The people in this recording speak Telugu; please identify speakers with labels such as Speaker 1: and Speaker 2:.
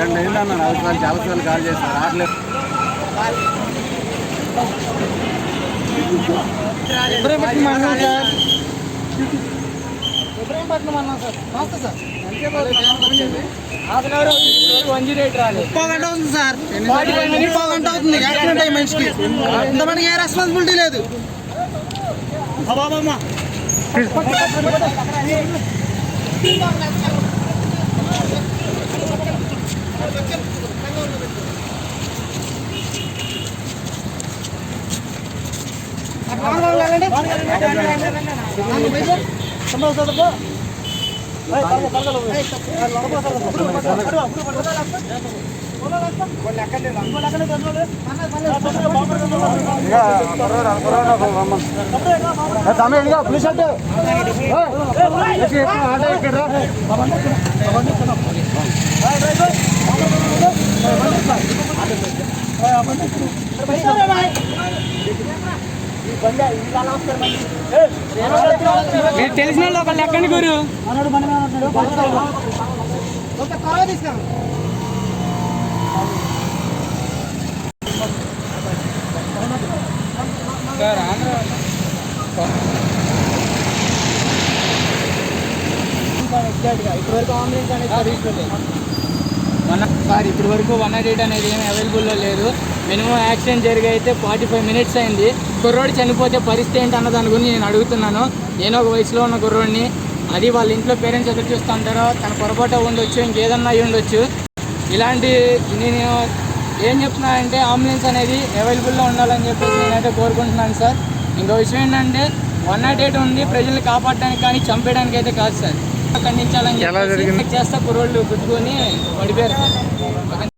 Speaker 1: రెండు అయింది అన్న నాలుగు సార్లు చాలా సార్లు కాల్ చేశాను రావట్లేదు.
Speaker 2: ఇబ్రహీంపట్నం అన్నాం సార్. ఇబ్రహీంపట్నం అన్నాం సార్. నమస్తే sir. Half an hour one zero eight రాలేదు. ముప్పై గంట అవుతుంది సార్. ఫార్టీ ఫైవ్ మినిట్ పావు గంట అవుతుంది. యాక్సిడెంట్ అయ్యి మనిషికి. ఇంతమందికి ఏ రెస్పాన్సిబిలిటీ లేదు.
Speaker 1: తమిళ పులిస్ అంటే ఆటో ఇక్కడ
Speaker 2: మీరు తెలిసిన వాళ్ళు ఒకళ్ళు ఎక్కండి గురు ఇప్పటివరకు వన్ సార్ ఇప్పటి వరకు వన్ నాట్ ఎయిట్ అనేది ఏమి అవైలబుల్లో లేదు. మినిమం యాక్సిడెంట్ జరిగి అయితే ఫార్టీ ఫైవ్ మినిట్స్ అయింది. కుర్రోడు చనిపోతే పరిస్థితి ఏంటి అన్న దాని గురించి నేను అడుగుతున్నాను. నేను ఒక వయసులో ఉన్న కుర్రోడిని అది వాళ్ళ ఇంట్లో పేరెంట్స్ ఎదురు చూస్తూ ఉంటారో తన పొరపాటు ఉండొచ్చు ఇంకేదన్నా అయి ఉండొచ్చు. ఇలాంటి నేను ఏం చెప్తున్నా అంటే అంబులెన్స్ అనేది అవైలబుల్లో ఉండాలని చెప్పేసి నేనైతే కోరుకుంటున్నాను సార్. ఇంకో విషయం ఏంటంటే వన్ నాట్ ఎయిట్ ఉంది ప్రజల్ని కాపాడడానికి కానీ చంపేయడానికి అయితే కాదు సార్. ఖండించాలని చెప్పేసి చేస్తా కుర్రోళ్ళు గుద్దుకొని పడిపోయారు సార్.